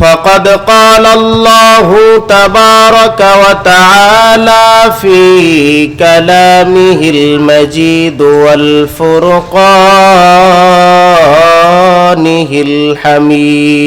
فقد قال الله تبارك وتعالى في كلامه المجيد والفرقانه الحميد.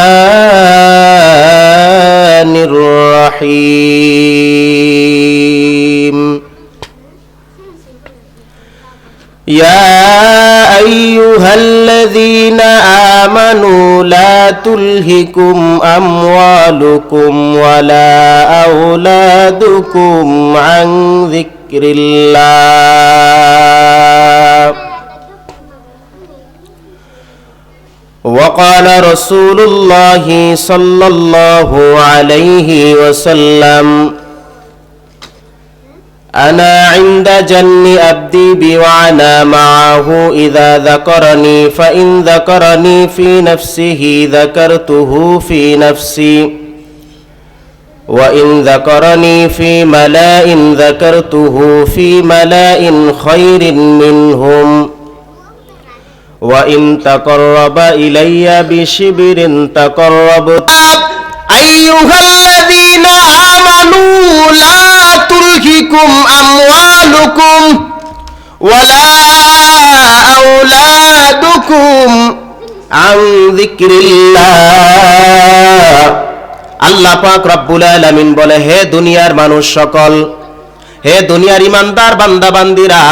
الرحيم. يا أيها الذين آمنوا لا تلهكم أموالكم ولا أولادكم عن ذكر الله. وقال رسول الله صلى الله عليه وسلم أنا عند جن أبدي بي وأنا معه إذا ذكرني فإن ذكرني في نفسه ذكرته في نفسي. وإن ذكرني في ملاء ذكرته في ملاء خير منهم. وإن تقرب إلي بشبر تقربت أيها الذين آمنوا لا تلهكم أموالكم ولا أولادكم عن ذكر الله আল্লাহ পাক রব্বুল আলামিন বলে হে দুনিয়ার মানুষ সকল হে দুনিয়ার ইমানদার বান্দা বান্দিরা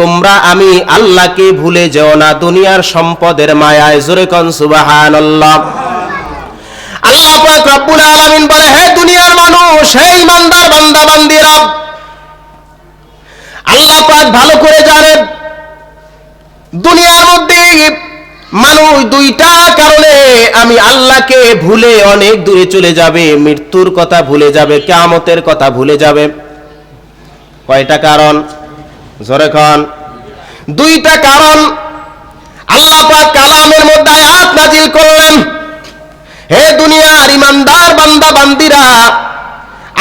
তোমরা আমি আল্লাহকে ভুলে যেও না, দুনিয়ার সম্পদের মায়ায়। জোরে কন, সুবহানাল্লাহ। আল্লাহ পাক রব্বুল আলামিন বলে, হে দুনিয়ার মানুষ, হে ইমানদার বান্দা, বান্দিরা, আল্লাহ পাক ভালো করে জানেন, দুনিয়ার মধ্যে মানুষ দুইটা কারণে আমি আল্লাহকে ভুলে অনেক দূরে চলে যাবে, মৃত্যুর কথা ভুলে যাবে, কেয়ামতের কথা ভুলে যাবে। কয়টা কারণ? জোরে দুইটা কারণ আল্লাহ পাক কালামের মধ্যে আয়াত নাজিল করলেন, হে দুনিয়ার ইমানদার বান্দা বান্দিরা,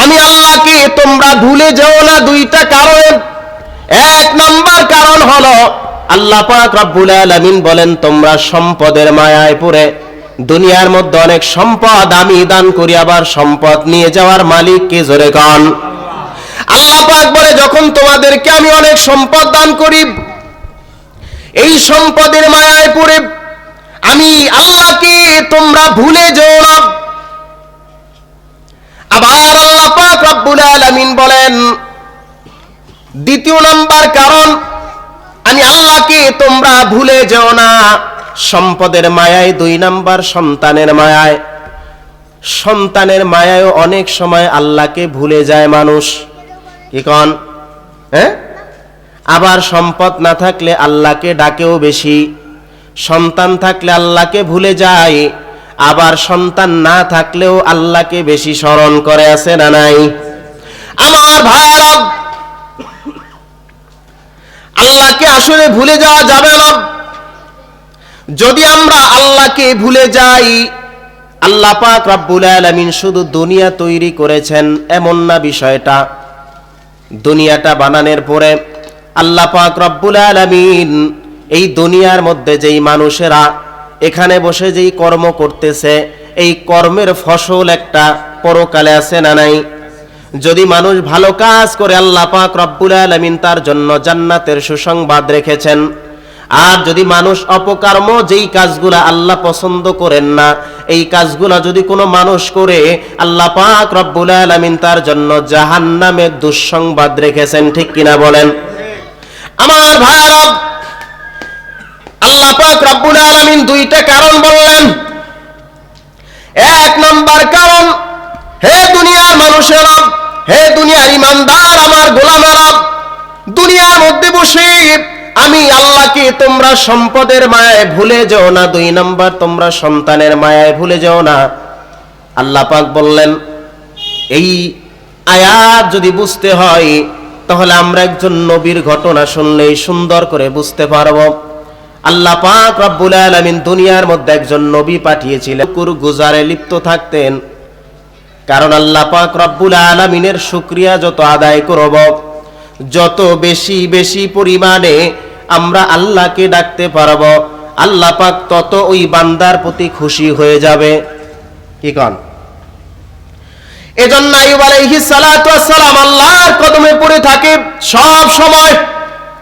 আমি আল্লাহকে তোমরা ভুলে না দুইটা কারণ। এক নাম্বার কারণ হলো, আল্লাহ পাক রব্বুল বলেন, তোমরা সম্পদের মায়ায় পড়ে, দুনিয়ার মধ্যে অনেক সম্পদ আমি দান করি, আবার সম্পদ নিয়ে যাওয়ার মালিক কে জোরে গান আল্লাহ বলে, যখন তোমাদেরকে আমি অনেক সম্পদ দান করি, এই সম্পদের মায়ায় পড়ে আমি আল্লাহকে তোমরা ভুলে যেও আবার আল্লাহ পাক রব্বুল বলেন, দ্বিতীয় নাম্বার কারণ, আমি আল্লাহকে তোমরা ভুলে যেও না। সম্পদের মায়ায় দুই নাম্বার, সন্তানের মায়ায়। সন্তানের মায়ায় অনেক সময় আল্লাহকে ভুলে যায় মানুষ। কি কন? হ্যাঁ? আবার সম্পদ না থাকলে আল্লাহকে ডাকেও বেশি। সন্তান থাকলে আল্লাহকে ভুলে যায়। আবার সন্তান না থাকলেও আল্লাহকে বেশি স্মরণ করে, আছে না নাই? আমার ভাইরা আল্লাহকে আসলে ভুলে যাওয়া যাবে না। যদি আমরা আল্লাহকে ভুলে যাই, আল্লাহ পাক রব্বুল আলামিন শুধু দুনিয়া তৈরি করেছেন, এমন না বিষয়টা। দুনিয়াটা বানানোর পরে আল্লাহ পাক রব্বুল আলামিন এই দুনিয়ার মধ্যে যেই মানুষেরা এখানে বসে যেই কর্ম করতেছে, এই কর্মের ফসল একটা পরকালে আছে না নাই? যদি মানুষ ভালো কাজ করে আল্লাহ পাক রব্বুল আলামিন তার জন্য জান্নাতের সুসংবাদ রেখেছেন আর যদি মানুষ অপকর্ম, যেই কাজগুলা আল্লাহ পছন্দ করেন না, এই কাজগুলা যদি কোনো মানুষ করে, আল্লাহ পাক রব্বুল আলামিন তার জন্য জাহান্নামের দুঃসংবাদ রেখেছেন, ঠিক কিনা বলেন? আমার ভাইরা আল্লাহ পাক রব্বুল আলামিন দুইটা কারণ বললেন। এক নাম্বার কারণ, হে দুনিয়ার মানুষেরা হে দুনিয়ার ইমানদার আমার গোলামেরা দুনিয়ার মধ্যে বসে আমি আল্লাহকে তোমরা সম্পদের মায়ায় ভুলে যেও না। দুই নাম্বার, তোমরা সন্তানের মায়ায় ভুলে যেও না। আল্লাহ পাক বললেন, এই আয়াত যদি বুঝতে হয়, তাহলে আমরা একজন নবীর ঘটনা শুনলেই সুন্দর করে বুঝতে পারব। আল্লাহ পাক রব্বুল আলামিন দুনিয়ার মধ্যে একজন নবী পাঠিয়েছিলেন। কুর গুজারে লিপ্ত থাকতেন। কারণ আল্লাহ পাক রব্বুল আলামিনের শুকরিয়া যত আদায় করব যত বেশি বেশি পরিমাণে আমরা আল্লাহকে ডাকতে পারব, আল্লাহ পাক তত ওই বান্দার প্রতি খুশি হয়ে যাবে। কি কন? এজন্য আইয়ুব আলাইহিস সালাতু ওয়াসসালাম আল্লাহর কদমে পড়ে থাকে সব সময়।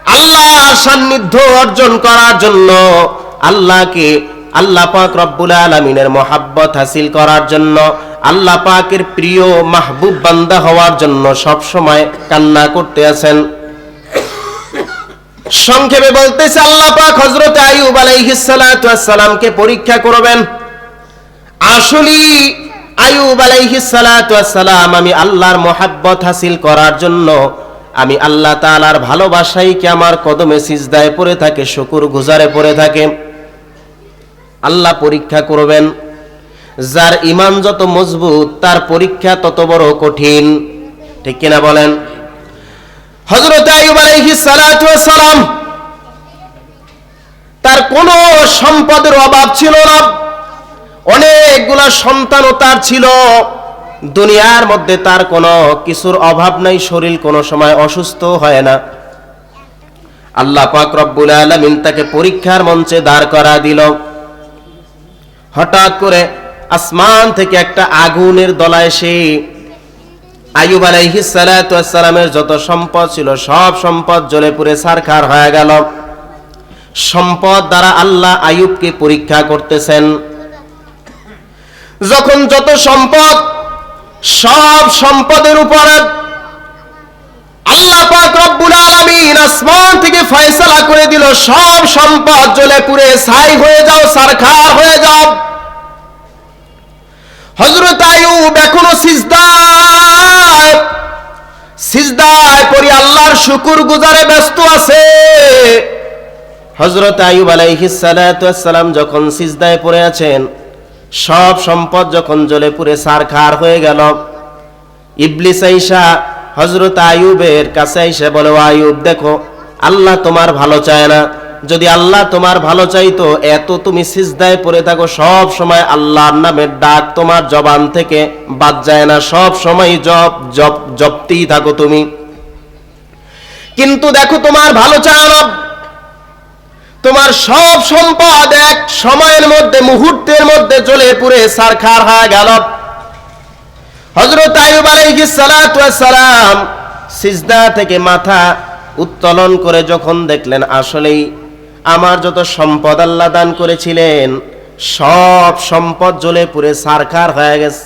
আল্লাহর সান্নিধ্য অর্জন করার জন্য আল্লাহকে আল্লাহ পাক রব্বুল আলামিনের মহাব্বত হাসিল করার জন্য, আল্লাহ পাকের প্রিয় মাহবুব বান্দা হওয়ার জন্য সব সময় কান্না করতে আছেন। সংক্ষেপে বলতেছে, আল্লাহ পাক হযরত আইয়ুব আলাইহিস সালাতু পরীক্ষা করবেন। আসলে আয়ুব আলাইহিস সালাতু আমি আল্লাহর মোহাব্বত হাসিল করার জন্য, আমি আল্লাহ তাআলার ভালোবাসাই কি আমার কদমে সিজদায় পড়ে থাকে শুকুর গুজারে পড়ে থাকে? আল্লাহ পরীক্ষা করবেন। যার ইমান যত মজবুত, তার পরীক্ষা তত বড় কঠিন। ঠিক কিনা বলেন? আয়ুব আলাইহিস তার কোনো সম্পদের অভাব ছিল না। অনেকগুলা সন্তানও তার ছিল। দুনিয়ার মধ্যে তার কোনো কিছুর অভাব নাই, শরীর কোনো সময় অসুস্থ হয় না। আল্লাহ পাক রব্বুল আলামিন তাকে পরীক্ষার মঞ্চে দাঁড় করা দিল। হঠাৎ করে আসমান থেকে একটা আগুনের দলা এসে আয়ুব আলাইহিস সালাতু ওয়াসসালামের যত সম্পদ ছিল, সব সম্পদ জ্বলে পুড়ে সারখার হয়ে গেল। সম্পদ দ্বারা আল্লাহ আয়ুবকে পরীক্ষা করতেছেন। যখন যত সম্পদ, সব সম্পদের উপরে আল্লাহ পাক রব্বুল আলামিন আসমান থেকে ফয়সালা করে দিল, সব সম্পদ জ্বলে পুড়ে, ছাই হয়ে যাও সারখার হয়ে যাও। হযরত আইয়ুব এখনও সিজদায় সিজদায় পড়ি আল্লাহর শুকুর গুজারে ব্যস্ত আছে। হযরত আইয়ুব আলাইহিস সালাতু ওয়াসসালাম যখন সিজদায় পড়ে আছেন, সব সম্পদ যখন জ্বলে পুড়ে, সারখার হয়ে গেল। ইবলিস আইসা হজরত আয়ুবের কাছে আইসা বলে আয়ুব দেখো, আল্লাহ তোমার ভালো চায় না। যদি আল্লাহ তোমার ভালো চাইতো, এত তুমি সিজদায় পড়ে থাকো, সব সময় আল্লাহর নামের ডাক তোমার জবান থেকে বাদ যায় না, সব সময় জপ জপ, জপতেই থাকো তুমি। কিন্তু দেখো, তোমার ভালো চায় তোমার সব সম্পদ এক সময়ের মধ্যে, মুহূর্তের মধ্যে জ্বলে পুড়ে, সারখার হয়ে গেল। হজরত আয়ুব ওয়াস সালাম সিজদা থেকে মাথা উত্তোলন করে যখন দেখলেন, আসলেই আমার যত সম্পদ আল্লাহ দান করেছিলেন, সব সম্পদ জ্বলে পুড়ে সারখার হয়ে গেছে।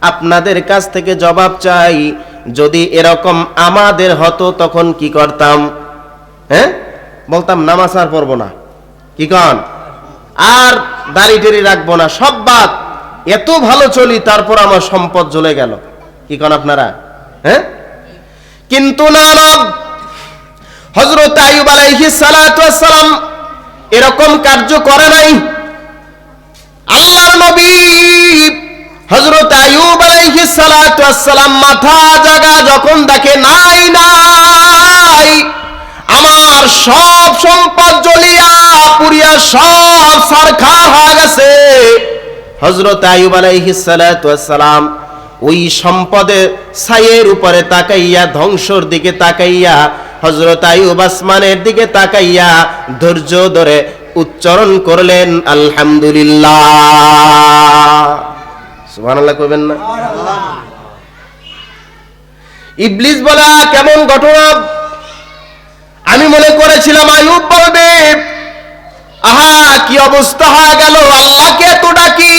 আপনাদের কাছ থেকে জবাব চাই, যদি এরকম আমাদের হতো তখন কি করতাম? হ্যাঁ? বলতাম, নামাজ আর পড়ব না। কি কন? আর দাড়ি টেরি রাখব না। সব বাদ। এত ভালো চলি, তারপর আমার সম্পদ জ্বলে গেল। কি কন আপনারা? হ্যাঁ? কিন্তু না হজরত ওয়াস সালাম এরকম কার্য করে নাই। আল্লাহর নবী আলাইহিস সালাতু ওয়াসসালাম মাথা জাগা যখন দেখে, নাই নাই। আমার সব সম্পদ জ্বলিয়া পুরিয়া সব সরকার হয়ে গেছে হযরত আইয়ুব আলাইহিস সালাতু ওয়াসসালাম ওই সম্পদের ছাইয়ের উপরে তাকাইয়া, ধ্বংসর দিকে তাকাইয়া, হযরত আইয়ুব আসমানের দিকে তাকাইয়া ধৈর্য ধরে উচ্চারণ করলেন, আলহামদুলিল্লাহ। কইবেন না? ইবলিস বলা কেমন ঘটনা? আমি মনে করেছিলাম আয়ুব বলবে আহা, কি অবস্থা হয়ে গেল? আল্লাহকে এত ডাকি।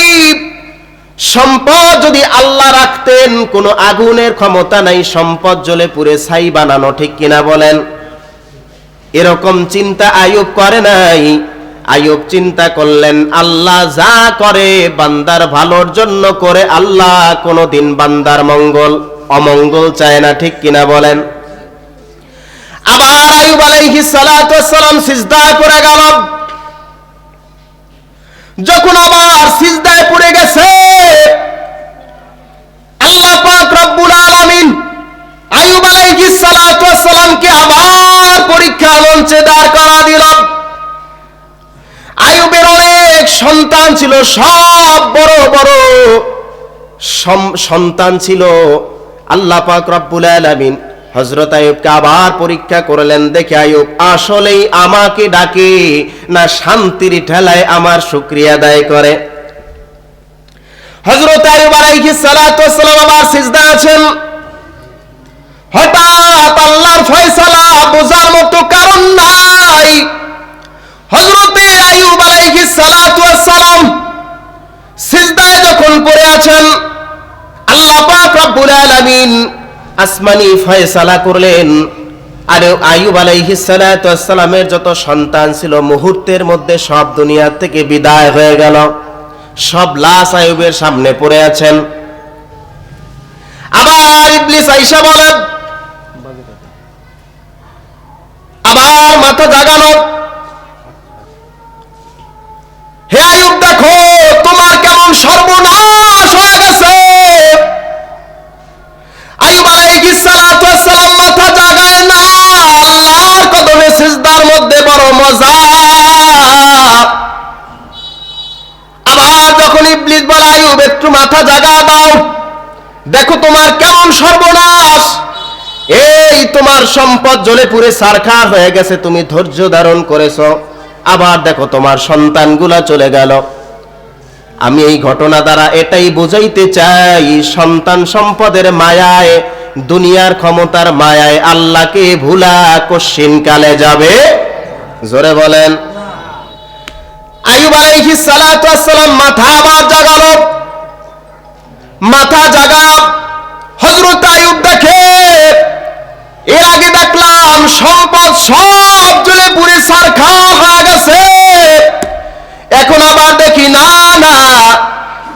সম্পদ যদি আল্লাহ রাখতেন, কোনো আগুনের ক্ষমতা নাই, সম্পদ জ্বলে পুড়ে ছাই বানানো, ঠিক কিনা বলেন? এরকম চিন্তা আয়ুব করে নাই। আয়ুব চিন্তা করলেন, আল্লাহ যা করে, বান্দার ভালোর জন্য করে, আল্লাহ কোনোদিন বান্দার মঙ্গল, অমঙ্গল চায় না, ঠিক কিনা বলেন? আবার আয়ুব আলাইহিস ওয়াসসালাম সিজদায় পড়ে গেল। যখন আবার সিজদায় পড়ে গেছে, আল্লাহ পাক রব্বুল আলামিন আয়ুব আলাইহিস সালাতু ওয়াসসালামকে আবার পরীক্ষা মঞ্চে দাঁড় করা দিল। আয়ুবের অনেক সন্তান ছিল, সব বড় বড় সন্তান ছিল। আল্লাহ পাক রব্বুল আলামিন হযরত আয়ুবকে আবার পরীক্ষা করলেন, দেখে আয়ুব আসলেই আমাকে ডাকে না শান্তির ঠেলায় আমার শুকরিয়া আদায় করে? হযরত আয়ুব সালাতু আবার সিজদা আছেন। হঠাৎ আল্লাহর ফয়সালা বোঝার মতো কারণ নাই। আইয়ুব আলাইহিস সালাতু সিজদায় যখন পড়ে আছেন, আল্লাহ পাক রব্বুল আলামিন আসমানি ফয়সালা করলেন। আর আইয়ুব আলাইহিস সালাতু ওয়াসসালামের যত সন্তান ছিল, মুহূর্তের মধ্যে সব দুনিয়া থেকে বিদায় হয়ে গেল। সব লাশ আইয়ুবের সামনে পড়ে আছেন। আবার ইবলিস আইসা বলেন, আবার মাথা জাগানো। হে আয়ুব দেখো তোমার কেমন সর্বনাশ। আবার যখন ইবলিস বলে আয়ুব একটু মাথা জাগা দাও। দেখো তোমার কেমন সর্বনাশ। এই তোমার সম্পদ জ্বলে পুড়ে সারখার হয়ে গেছে, তুমি ধৈর্য ধারণ করেছ। আবার দেখো তোমার সন্তানগুলা চলে গেল। আমি এই ঘটনা দ্বারা এটাই বুঝাইতে চাই, সন্তান সম্পদের মায়ায়, দুনিয়ার ক্ষমতার মায়ায় আল্লাহকে ভুলা কশ্চিন কালে যাবে। জোরে বলেন। মাথা এর আগে দেখলাম সব হয়ে গেছে। এখন আবার দেখি, না না,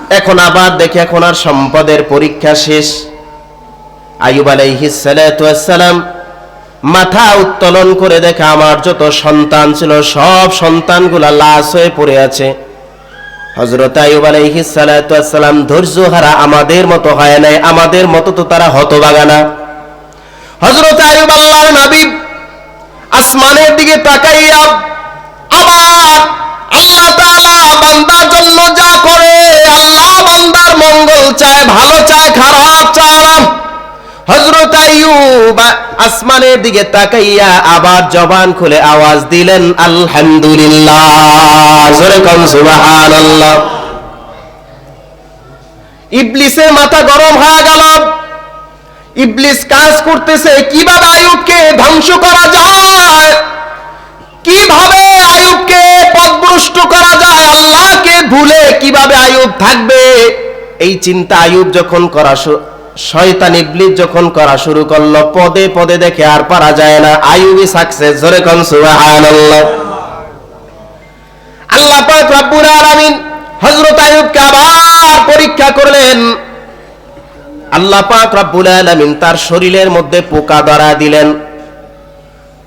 এখন আবার দেখি, এখন আর সম্পদের পরীক্ষা শেষ। আয়ুব আলাইহিস ওয়াসসালাম মাথা উত্তোলন করে দেখে আমার যত সন্তান ছিল, সব সন্তানগুলা লাশ হয়ে পড়ে আছে। হজরত আয়ুব ধৈর্য হারা আমাদের মতো হয় নাই, আমাদের মতো তো তারা হতবাগানা হজরত আয়ুব আল্লাহর নবী আসমানের দিকে তাকাইয়া আবার আল্লাহ তাআলা বান্দার জন্য যা করে, আল্লাহ বান্দার মঙ্গল চায়, ভালো চায়, খারাপ চায়। হজরত আসমানের দিকে তাকাইয়া আবার জবান খুলে আওয়াজ দিলেন, আলহামদুলিল্লাহ। জোরে ইবলিসের মাথা গরম হয়ে গেল। ইবলিস কাজ করতেছে, কীভাবে আয়ুবকে ধ্বংস করা যায়? কীভাবে আয়ুবকে পদভ্রষ্ট করা যায়? আল্লাহকে ভুলে কীভাবে আয়ুব থাকবে? এই চিন্তা আয়ুব যখন করা শয়তান ইবলিস যখন করা শুরু করল, পদে পদে দেখে আর পারা যায় না। আয়ুবই সাকসেস, জোরে কোন, সুবহানাল্লাহ। আল্লাহ পাক রব্বুল আলামিন হযরত আয়ুবকে আবার পরীক্ষা করলেন। আল্লাহ পাক রব্বুল আলামিন তার শরীরের মধ্যে পোকা ধরা দিলেন।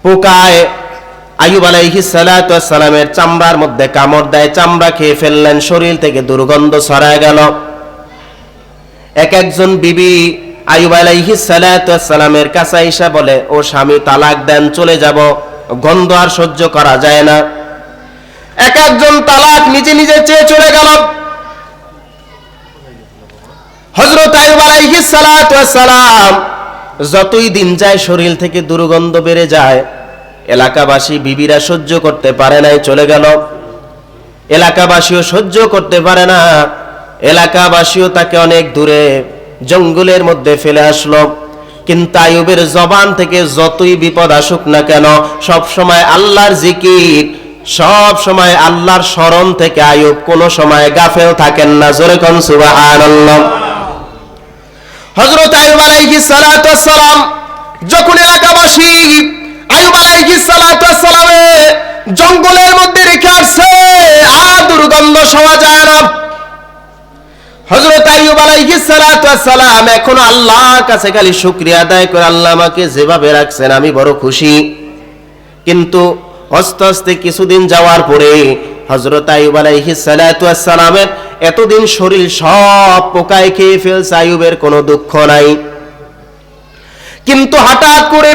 পোকায় আয়ুব আলাইহিস সালামের চামড়ার মধ্যে কামড় দেয়, চামড়া খেয়ে ফেললেন, শরীর থেকে দুর্গন্ধ ছড়ায় গেল। এক একজন বিবি আয়ুব আলাইহিস সালামের কাছে আইসা বলে, ও স্বামী, তালাক দেন, চলে যাব। গন্ধ আর সহ্য করা যায় না। এক একজন তালাক নিজে নিজে চেয়ে চলে গেল। হজরত আয়ুব আলাইহিস সালাম যতই দিন যায়, শরীর থেকে দুর্গন্ধ বেড়ে যায়। এলাকাবাসী বিবিরা সহ্য করতে পারে নাই, চলে গেল। এলাকাবাসীও সহ্য করতে পারে না। এলাকাবাসীও তাকে অনেক দূরে জঙ্গলের মধ্যে ফেলে আসলো। কিন্তু আয়ুবের জবান থেকে যতই বিপদ আসুক না কেন, সব সময় আল্লাহর জিকির, সব সময় আল্লাহর স্মরণ থেকে আয়ুব কোনো সময় গাফেল থাকেন না। জোরে কোন সুবহানাল্লাহ। হযরত আয়ুব আলাইহিস সালাতু সালাম যখন এলাকাবাসী আয়ুব আলাইহিস সালাতু সালামে জঙ্গলের মধ্যে রেখে আসছে আর দুর্গন্ধ শোয়া যায় না আলাইহিস সালাতু সালাম এখন আল্লাহর কাছে খালি শুকরিয়া আদায় করে আল্লাহ আমাকে যেভাবে রাখছেন আমি বড় খুশি। কিন্তু আস্তে আস্তে কিছুদিন যাওয়ার পরে হযরত আইয়ুব সালাতু সালামের এতদিন শরীর সব পোকায় খেয়ে ফেলছে, আইয়ুবের কোনো দুঃখ নাই। কিন্তু হঠাৎ করে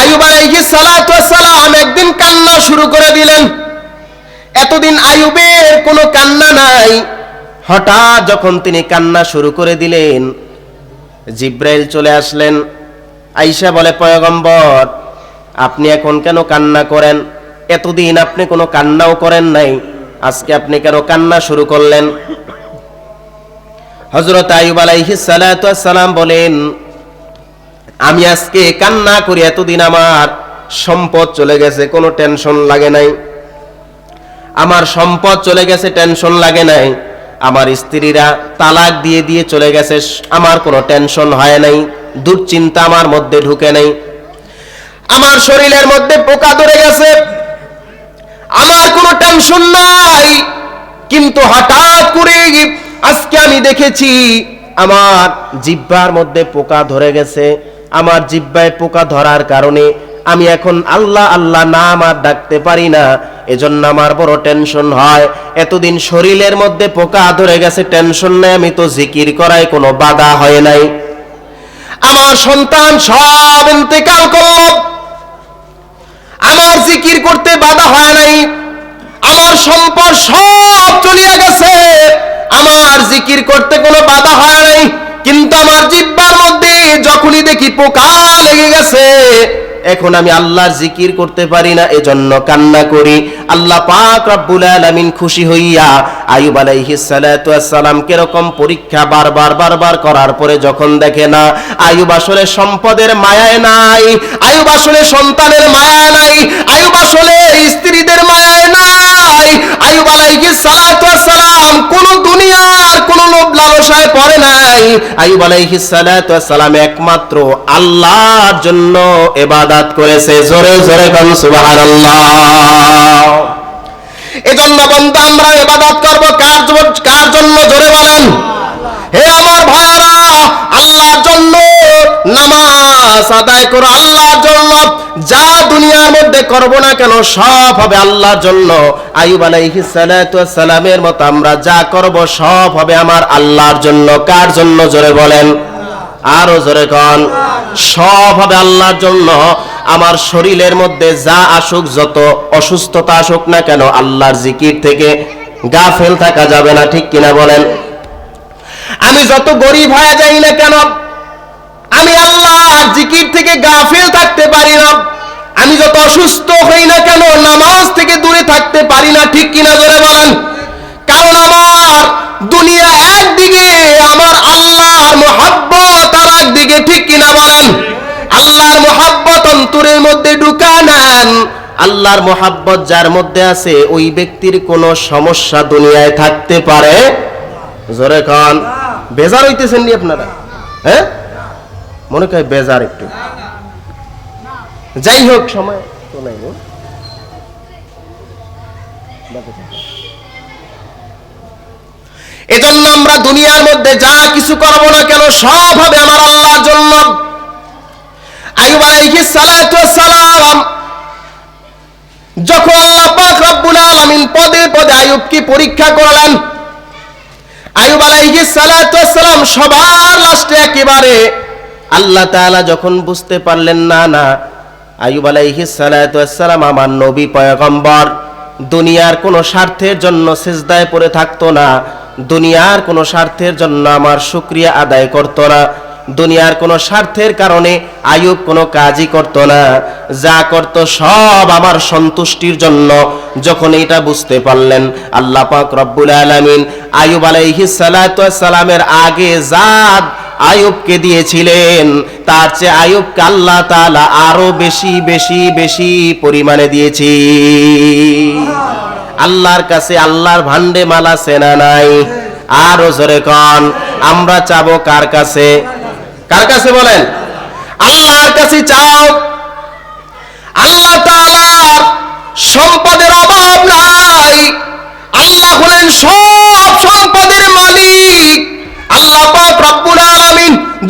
আইয়ুব আলাইহিস সালাতু সালাম একদিন কান্না শুরু করে দিলেন। এতদিন আইয়ুবের কোনো কান্না নাই। হঠাৎ যখন তিনি কান্না শুরু করে দিলেন, জিব্রাইল চলে আসলেন। আইসা বলে, পয়গম্বর, আপনি এখন কেন কান্না করেন? এতদিন আপনি কোনো কান্নাও করেন নাই। আজকে আপনি কেন কান্না শুরু করলেন? হজরত আইব আলাইহিস সালাতু সালাম বলেন, আমি আজকে কান্না করি, এতদিন আমার সম্পদ চলে গেছে, কোনো টেনশন লাগে নাই। আমার সম্পদ চলে গেছে, টেনশন লাগে নাই। আমার স্ত্রীরা তালাক দিয়ে দিয়ে চলে গেছে, আমার কোনো টেনশন হয় নাই, দুশ্চিন্তা আমার মধ্যে ঢুকে নাই। আমার শরীরের মধ্যে পোকা ধরে গেছে, আমার কোনো টেনশন নাই, কিন্তু হঠাৎ করে আজকে আমি দেখেছি আমার জিব্বার মধ্যে পোকা ধরে গেছে, আমার জিব্বায় পোকা ধরার কারণে আমি এখন আল্লাহ আল্লাহ নাম আর ডাকতে পারি না। এজন্য আমার বড় টেনশন হয়। এতদিন শরীরের মধ্যে পোকা ধরে গেছে, টেনশন নেই। আমি তো জিকির করায় কোনো বাধা হয় নাই। আমার সন্তান সব ইন্তেকাল করল। আমার জিকির করতে বাধা হয় নাই। আমার সম্পদ সব চলিয়া গেছে। আমার জিকির করতে কোনো বাধা হয় নাই। কিন্তু আমার জিব্বার মধ্যে যখনই দেখি পোকা লেগে গেছে এখন আমি আল্লাহর জিকির করতে পারি না, এজন্য কান্না করি। আল্লাহ পাক রব্বুল আলামিন খুশি হইয়া আইয়ুব আলাইহিস সালাতু সালাম কীরকম পরীক্ষা বারবার বারবার করার পরে যখন দেখে না, আইয়ুব আসলে সম্পদের মায়ায় নাই, আইয়ুব আসলে সন্তানের মায়া নাই, আইয়ুব আসলে স্ত্রীদের মায়ায় নাই। আইয়ুব আলাইহিস সালাতু সালাম, কোন দুনিয়ার কোন লালসায় পড়ে নাই। আলাইহিস একমাত্র আল্লাহর জন্য ইবাদত করেছে। জোরে জোরে সুবহানাল্লাহ। এজন্য আমরা ইবাদত করব কার জন্য- কার জন্য? জোরে বলেন। হে আমার ভাইরা নামাজ আদায় করো আল্লাহর জন্য। যা দুনিয়ার মধ্যে করব না কেন, সব হবে আল্লাহর জন্য। আইয়ুব আলাইহিস সালাতু সালামের মতো আমরা যা করব, সব হবে আমার আল্লাহর জন্য। কার জন্য? জোরে বলেন। আরও জোরে কন। সব হবে আল্লাহর জন্য। আমার শরীরের মধ্যে যা আসুক, যত অসুস্থতা আসুক না কেন, আল্লাহর জিকির থেকে গাফেল থাকা যাবে না, ঠিক কিনা বলেন? আমি যত গরিব হয়ে যাই না কেন আমি আল্লাহর জিকির থেকে গাফেল থাকতে পারি না। আমি যত অসুস্থ হই না কেন, নামাজ থেকে দূরে থাকতে পারি না, ঠিক কিনা জোরে বলেন? কারণ আমার দুনিয়া একদিকে, আমার আল্লাহর মোহাব্বত আর একদিকে, ঠিক কিনা বলেন? আল্লাহর মোহাব্বত অন্তরের মধ্যে ঢুকা নেন। আল্লাহর মোহাব্বত যার মধ্যে আছে, ওই ব্যক্তির কোনো সমস্যা দুনিয়ায় থাকতে পারে। জোরে খান বেজার হইতেছেন নি আপনারা? হ্যাঁ? মনে হয় বেজার একটু। যাই হোক, সময় তো নাই আমরা দুনিয়ার মধ্যে যা কিছু না কেন, সব হবে আমার আল্লাহর জন্য। যখন আল্লাহ পাক রব্বুল পদে পদে আয়ুবকে পরীক্ষা করলেন আয়ুব আলাইহিস সালাম সবার লাস্টে একেবারে আল্লাহ তাআলা যখন বুঝতে পারলেন, না না আয়ুব আলাইহিস সালাতু সালাম আমার নবী পয়গম্বর, দুনিয়ার কোনো স্বার্থের জন্য সিজদায় পড়ে থাকতো না, দুনিয়ার কোনো স্বার্থের জন্য আমার শুকরিয়া আদায় করতো না, দুনিয়ার কোনো স্বার্থের কারণে আয়ুব কোনো কাজই করতো না, যা করত সব আমার সন্তুষ্টির জন্য। যখন এটা বুঝতে পারলেন, আল্লাহ পাক রব্বুল আলামিন আয়ুব আলাইহিস আগে জাদ আয়ুবকে দিয়েছিলেন। তার চেয়ে আয়ুবকে আল্লাহ তাআলা আরও বেশি বেশি বেশি পরিমাণে দিয়েছি। আল্লাহর কাছে আল্লাহর ভান্ডে মালা সেনা নাই? আরও জোরে কন, আমরা চাবো কার কাছে? কার কাছে বলেন? আল্লাহর কাছে চাও। আল্লাহ তাআলার সম্পদের অভাব নাই। আল্লাহ হলেন সব সম্পদের মালিক।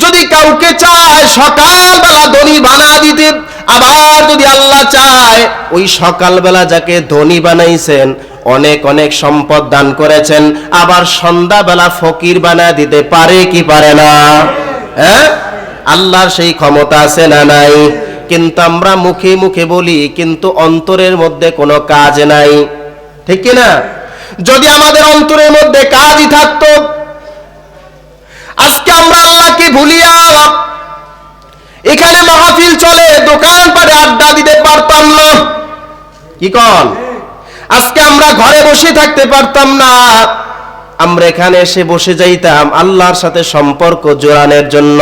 যদি কাউকে চায়, সকালবেলা ধনী বানা দিতে, আবার যদি আল্লাহ চায়, ওই সকালবেলা যাকে ধনী বানাইছেন, অনেক অনেক সম্পদ দান করেছেন, আবার সন্ধ্যাবেলা ফকির বানা দিতে পারে কি পারে না? হ্যাঁ? আল্লাহর সেই ক্ষমতা আছে না নাই? কিন্তু আমরা মুখে মুখে বলি, কিন্তু অন্তরের মধ্যে কোনো কাজ নাই। ঠিক কি না যদি আমাদের অন্তরের মধ্যে কাজই থাকতো আজকে আমরা আল্লাহকে ভুলিয়া এখানে মাহফিল চলে, দোকান পারে আড্ডা দিতে পারতাম না। কি কন? আজকে আমরা ঘরে বসে থাকতে পারতাম না। আমরা এখানে এসে বসে যাইতাম আল্লাহর সাথে সম্পর্ক জোরানোর জন্য।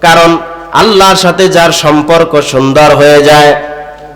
কারণ আল্লাহর সাথে যার সম্পর্ক সুন্দর হয়ে যায়,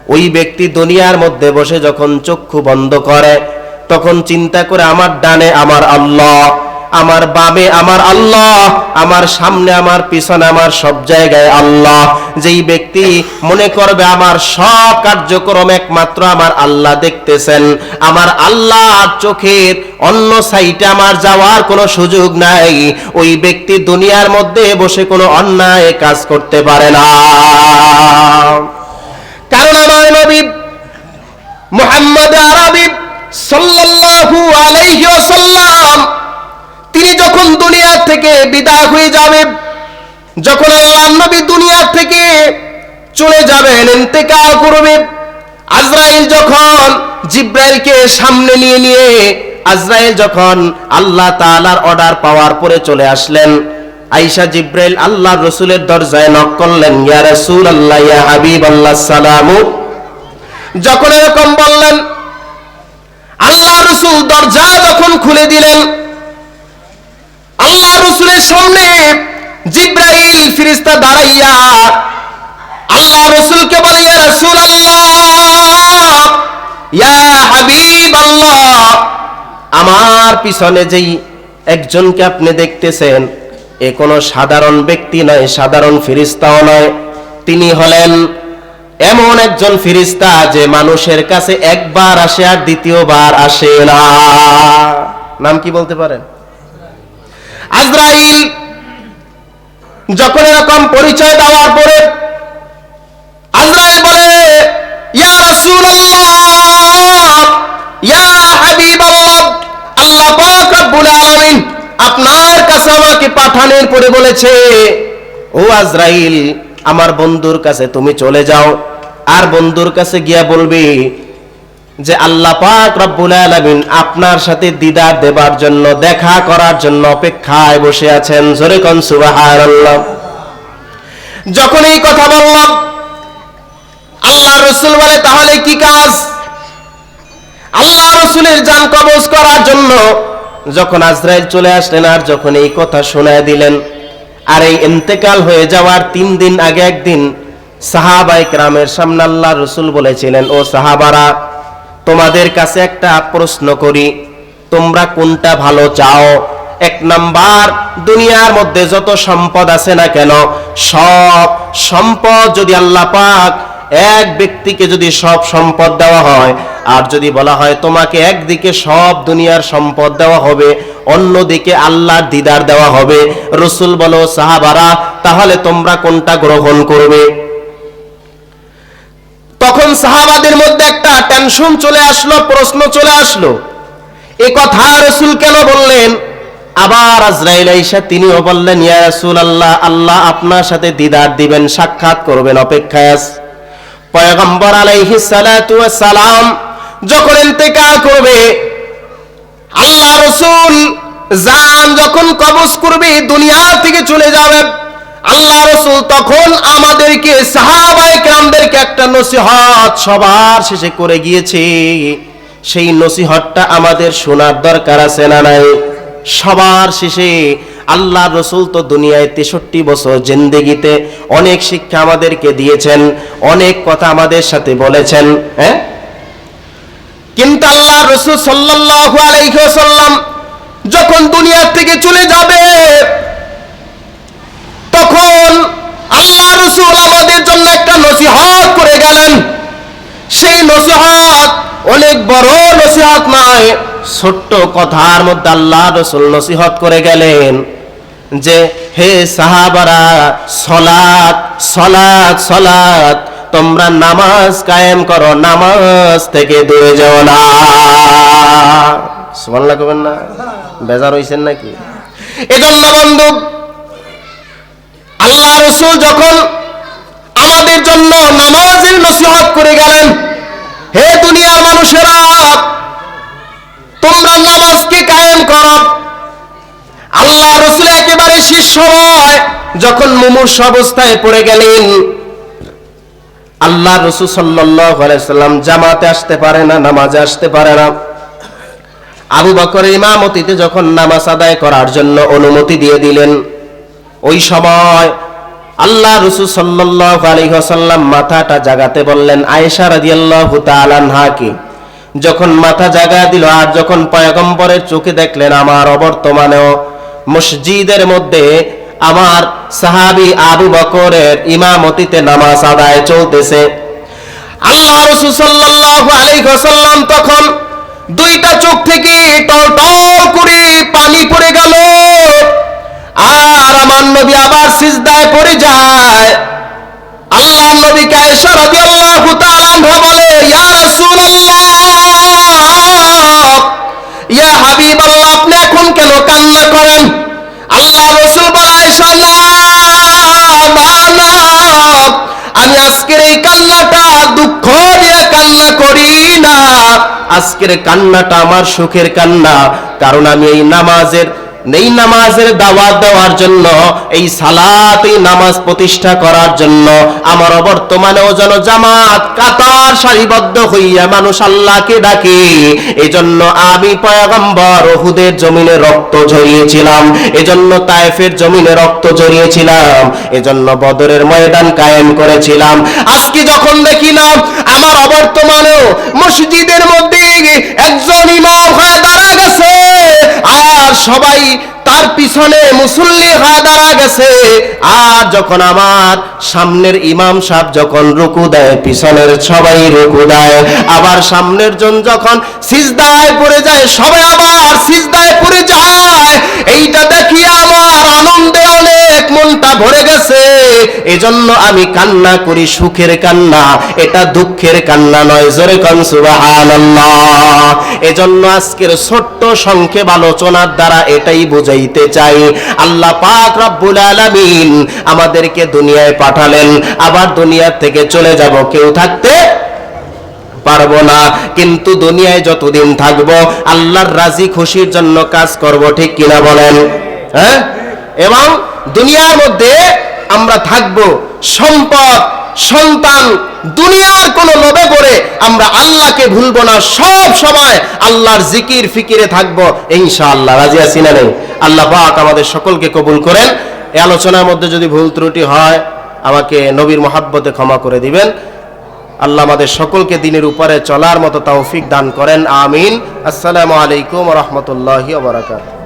ওই ব্যক্তি দুনিয়ার মধ্যে বসে যখন চক্ষু বন্ধ করে, তখন চিন্তা করে আমার ডানে আমার আল্লাহ। আমার বামে আমার আল্লাহ, আমার সামনে, আমার পিছনে, আমার সব জায়গায় আল্লাহ। যেই ব্যক্তি মনে করবে আমার সব কার্যক্রম একমাত্র আমার আল্লাহ দেখতেছেন, আমার আল্লাহ চোখের অন্য সাইটে আমার যাওয়ার কোনো সুযোগ নাই, ওই ব্যক্তি দুনিয়ার মধ্যে বসে কোনো অন্যায় কাজ করতে পারে না। কারণ আমার নবী মুহাম্মদ আরবি সাল্লাল্লাহু আলাইহি ওয়াসাল্লাম তিনি যখন দুনিয়া থেকে বিদায় হয়ে যাবে যখন আল্লাহ নবী দুনিয়া থেকে চলে যাবেন, ইন্তেকাল করবে আজরাইল যখন জিব্রাইলকে সামনে নিয়ে নিয়ে আজরাইল যখন আল্লাহ তাআলার অর্ডার পাওয়ার পরে চলে আসলেন আইসা জিব্রাইল আল্লাহ রসুলের দরজায় নক করলেন, ইয়া রাসূল আল্লাহ ইয়া হাবিব আল্লাহ সালামু। যখন এরকম বললেন আল্লাহ রসুল দরজা যখন খুলে দিলেন আল্লাহ রসুলের সামনে জিব্রাইল ফিরিস্তা দাঁড়াইয়া আল্লাহ রসুলকে বলে, ইয়া রাসূল আল্লাহ ইয়া হাবিব আল্লাহ আমার পিছনে যেই একজনকে আপনি দেখতেছেন, এ কোনো সাধারণ ব্যক্তি নয়, সাধারণ ফিরিস্তাও নয়। তিনি হলেন এমন একজন ফিরিস্তা যে মানুষের কাছে একবার আসে আর দ্বিতীয়বার আসে না। নাম কি বলতে পারেন? আজরাইল, যখন এরকম পরিচয় দেওয়ার পরে আজরাইল বলে আপনার কাছে আমাকে পাঠানোর পরে বলেছে, ও আজরাইল, আমার বন্ধুর কাছে তুমি চলে যাও, আর বন্ধুর কাছে গিয়া বলবি যে আল্লাহ পাক রব্বুল আলামিন আপনার সাথে দিদার দেবার জন্য, দেখা করার জন্য অপেক্ষায় বসে আছেন। জোরে কোন সুবহানাল্লাহ। যখন এই কথা বললাম, আল্লাহ রসুল বলে, তাহলে কি কাজ? আল্লাহ রসুলের জান কবজ করার জন্য যখন আজরাইল চলে আসলেন আর যখন এই কথা শোনায় দিলেন, আর এই ইন্তেকাল হয়ে যাওয়ার তিন দিন আগে একদিন সাহাবাই গ্রামের সামনে আল্লাহ রসুল বলেছিলেন, ও সাহাবারা তোমাদের কাছে একটা প্রশ্ন করি, তোমরা কোনটা ভালো চাও? এক নাম্বার, দুনিয়ার মধ্যে যত সম্পদ আছে না কেন, সব সম্পদ যদি আল্লাহ পাক এক ব্যক্তিকে যদি সব সম্পদ দেওয়া হয়, আর যদি বলা হয় তোমাকে একদিকে সব দুনিয়ার সম্পদ দেওয়া হবে, অন্যদিকে আল্লাহর দিদার দেওয়া হবে, রসুল বলো, সাহাবারা, তাহলে তোমরা কোনটা গ্রহণ করবে? তখন সাহাবাদের মধ্যে একটা টেনশন চলে আসলো, প্রশ্ন চলে আসলো। এ কথা রসুল কেন বললেন? আবার আজরাইল আইসা তিনিও বললেন, ইয়া আল্লাহ আল্লাহ আপনার সাথে দিদার দিবেন, সাক্ষাৎ করবেন, অপেক্ষায় পয়গম্বর আলাইহিস সালাতু ওয়াস সালাম যখন ইন্তেকাল করবে, আল্লাহ রসুল জান যখন কবজ করবে, দুনিয়া থেকে চলে যাবে। আল্লাহ রসুল তখন আমাদেরকে সাহাবাই কেরামদেরকে একটা নসিহত সবার শেষে করে গিয়েছে। সেই নসিহতটা আমাদের শোনার দরকার আছে না নাই? সবার শেষে আল্লাহ রসুল তো দুনিয়ায় তেষট্টি বছর জিন্দেগিতে অনেক শিক্ষা আমাদেরকে দিয়েছেন, অনেক কথা আমাদের সাথে বলেছেন হ্যাঁ? কিন্তু আল্লাহ রসুল সাল্লাল্লাহু আলাইহি ওয়াসাল্লাম যখন দুনিয়ার থেকে চলে যাবে তখন আল্লাহ রসুল আমাদের জন্য একটা নসিহত করে গেলেন। সেই নসিহত অনেক বড় নসিহত নয়, ছোট্ট কথার মধ্যে আল্লাহ রসুল নসিহত করে গেলেন যে, হে সাহাবারা সলাত সলাত সলাত তোমরা নামাজ কায়েম করো, নামাজ থেকে দূরে যাও না। সুবহানাল্লাহ কবেন না? বেজার হইছেন নাকি? এজন্য বন্ধু আল্লাহ রসুল যখন আমাদের জন্য নামাজের নসিহত করে গেলেন, হে দুনিয়ার মানুষেরা, তোমরা নামাজকে কায়েম করো। আল্লাহ রসুল একেবারে শেষ সময় যখন মুমূর্ষ অবস্থায় পড়ে গেলেন, আল্লাহ রসুল সাল্লাম জামাতে আসতে পারে না, নামাজে আসতে পারে না। আবু বকর ইমামতিতে যখন নামাজ আদায় করার জন্য অনুমতি দিয়ে দিলেন ওই সময় আল্লাহ রসুল সাল্লাহ আলিহাসাল্লাম মাথাটা জাগাতে বললেন, আয়েশা রাজিয়াল্লাহু তালানহাকে যখন মাথা জাগা দিল আর যখন পয়গম্বরের চোখে দেখলেন আমার অবর্তমানেও মসজিদের মধ্যে আমার সাহাবি আবু বকরের ইমামতিতে নামাজ আদায় চলতেছে। আল্লাহ রসুল সাল্লাল্লাহু আলাইহি ওয়াসাল্লাম তখন দুইটা চোখ থেকে টল টল করে পানি পড়ে গেল। আর আমার নবী আবার সিজদায় পড়ে যায়। আল্লাহ নবীকে আয়েশা রাদিয়াল্লাহু তাআলা বলে, ইয়া ইয়া হাবিবাল্লাহ, আপনি এখন কেন কান্না করেন? আল্লাহ রাসূল বলে আমি আজকের এই কান্নাটা, দুঃখ দিয়ে কান্না করি না। আজকের কান্নাটা আমার সুখের কান্না, কারণ আমি এই নামাজের এই নামাজের দাওয়াত দেওয়ার জন্য, এই সালাত এই নামাজ প্রতিষ্ঠা করার জন্য। আমার অবর্তমানে যেন জামাত কাতার সারিবদ্ধ হইয়া মানুষ আল্লাহকে ডাকে, এজন্য আমি পয়গম্বর ওহুদের জমিনে রক্ত ঝরিয়েছিলাম, এজন্য তায়েফের জমিনে রক্ত ঝরিয়েছিলাম, এজন্য বদরের ময়দান কায়েম করেছিলাম। আজকে যখন দেখিলাম, আমার অবর্তমানেও মসজিদের মধ্যে একজন ইমাম হয়ে দাঁড়া গেছে। আর সবাই তার পিছনে মুসল্লি হয়ে দাঁড়া গেছে। আর যখন আমার সামনের ইমাম সাহেব যখন রুকু দেয়, পিছনের সবাই রুকু দেয়। আবার সামনের জন যখন সিজদায় পড়ে যায়, সবাই আবার সিজদায় পড়ে যায়। এইটা দেখি আমার আনন্দে অনেক মনটা ভরে গেছে। এজন্য আমি কান্না করি সুখের কান্না। এটা দুঃখের কান্না নয়, জোরে কন সুবহানাল্লাহ। এজন্য আজকের ছোট্ট সংক্ষেপ আলোচনার দ্বারা এটাই বুঝাইতে চাই। আল্লাহ পাক রব্বুল আলামিন আমাদেরকে দুনিয়ায় পাঠালেন। আবার দুনিয়া থেকে চলে যাব, কেউ থাকতে পারব না। কিন্তু দুনিয়ায় যতদিন থাকব, আল্লাহর রাজি খুশির জন্য কাজ করব, ঠিক কিনা বলেন? হ্যাঁ? এবং দুনিয়ার মধ্যে আমরা থাকব, সম্পদ সন্তান দুনিয়ার কোন লোভে করে আমরা আল্লাহকে ভুলবো না। সব সময় আল্লাহর জিকির ফিকিরে থাকব। ইনশাআল্লাহ, রাজি আছি না নেই? আল্লাহ পাক আমাদের সকলকে কবুল করেন। এই আলোচনার মধ্যে যদি ভুল ত্রুটি হয়, আমাকে নবীর মহাব্বতে ক্ষমা করে দিবেন। আল্লাহ আমাদের সকলকে দিনের উপরে চলার মতো তৌফিক দান করেন। আমিন। আসসালামু আলাইকুম রহমতুল্লাহি ওবরাকাতুহু